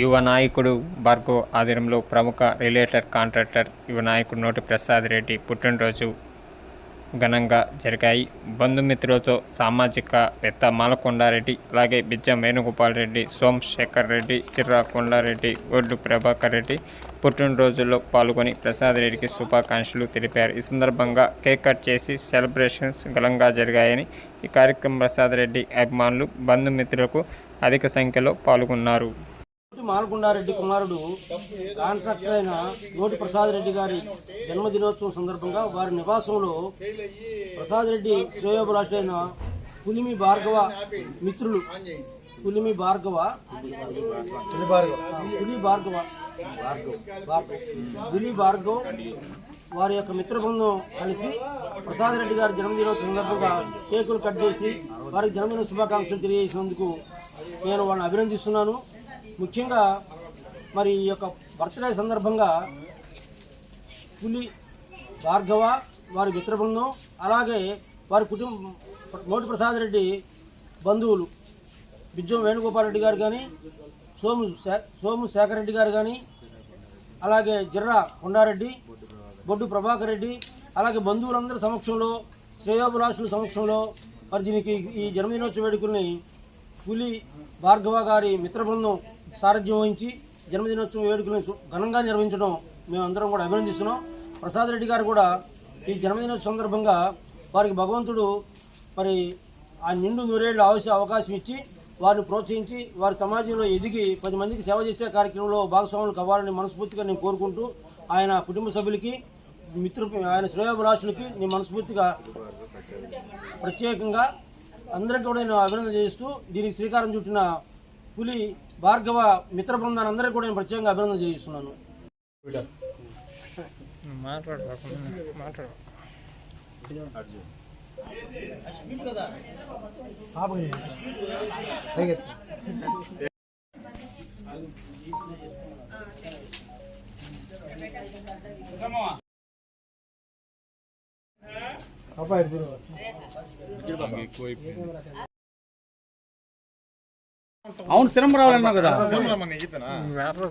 యువ నాయకుడు భార్గవ్ ఆధ్వర్యంలో ప్రముఖ రిలేటర్ కాంట్రాక్టర్ యువ నాయకుడు నోటి ప్రసాద్ రెడ్డి పుట్టినరోజు ఘనంగా జరిగాయి. బంధుమిత్రులతో సామాజికవేత్త మాలకొండారెడ్డి అలాగే బిజ్జం వేణుగోపాల్ రెడ్డి సోమశేఖర్ రెడ్డి చిర్రా కొండారెడ్డి ఒడ్డు ప్రభాకర్ రెడ్డి పుట్టినరోజుల్లో పాల్గొని ప్రసాద్ రెడ్డికి శుభాకాంక్షలు తెలిపారు. ఈ సందర్భంగా కేక్ కట్ చేసి సెలబ్రేషన్స్ ఘనంగా జరిగాయని ఈ కార్యక్రమం ప్రసాద్ రెడ్డి అభిమానులు బంధుమిత్రులకు అధిక సంఖ్యలో పాల్గొన్నారు. నోటి కుమారుడు కాంట్రాక్టర్ అయిన నోటి ప్రసాద్ రెడ్డి గారి జన్మదినోత్సవం సందర్భంగా వారి నివాసంలో ప్రసాద్ రెడ్డి శ్రేయోభిలాషులైన అయిన పులిమి భార్గవ మిత్రులు పులిమి భార్గవ పులి భార్గవ పులి భార్గవ్ వారి యొక్క మిత్ర బృందం కలిసి ప్రసాద్ రెడ్డి గారి జన్మదినోత్సవం సందర్భంగా కేకులు కట్ చేసి వారికి జన్మదిన శుభాకాంక్షలు తెలియజేసినందుకు నేను వాళ్ళని అభినందిస్తున్నాను. ముఖ్యంగా మరి ఈ యొక్క బర్త్డే సందర్భంగా పులి భార్గవ వారి మిత్ర బృందం అలాగే వారి కుటుంబం నోటి ప్రసాద్ రెడ్డి బంధువులు బిజ్జం వేణుగోపాల్ రెడ్డి గారు కానీ సోము సోము శేఖర్ రెడ్డి గారు కానీ అలాగే జిర్రా కొండారెడ్డి బొడ్డు ప్రభాకర్ రెడ్డి అలాగే బంధువులందరి సమక్షంలో శ్రేయోభిలాషుల సమక్షంలో మరి దీనికి ఈ జన్మదినోత్సవ వేడుకల్ని పులి భార్గవ గారి మిత్ర బృందం సారథ్యం వహించి జన్మదినోత్సవం వేడుకలను ఘనంగా నిర్వహించడం మేమందరం కూడా అభినందిస్తున్నాం. ప్రసాద్ రెడ్డి గారు కూడా ఈ జన్మదినోత్సవ సందర్భంగా వారికి భగవంతుడు మరి ఆ నిండు నూరేళ్ళు ఆవశ్య అవకాశం ఇచ్చి వారిని ప్రోత్సహించి వారి సమాజంలో ఎదిగి పది మందికి సేవ చేసే కార్యక్రమంలో భాగస్వాములు కావాలని మనస్ఫూర్తిగా నేను కోరుకుంటూ ఆయన కుటుంబ సభ్యులకి మిత్రు ఆయన శ్రేయోభిలాషులకి నేను మనస్ఫూర్తిగా ప్రత్యేకంగా అందరికీ కూడా నేను అభినందన చేస్తూ దీనికి శ్రీకారం చుట్టిన పులి భార్గవ మిత్ర బృందాన్ని అందరికీ కూడా నేను ప్రత్యేకంగా అభినందన చేస్తున్నాను మాట్లాడు మాట్లాడు. అవును సినిమా రావాలన్నావు కదా. మ్యాటర్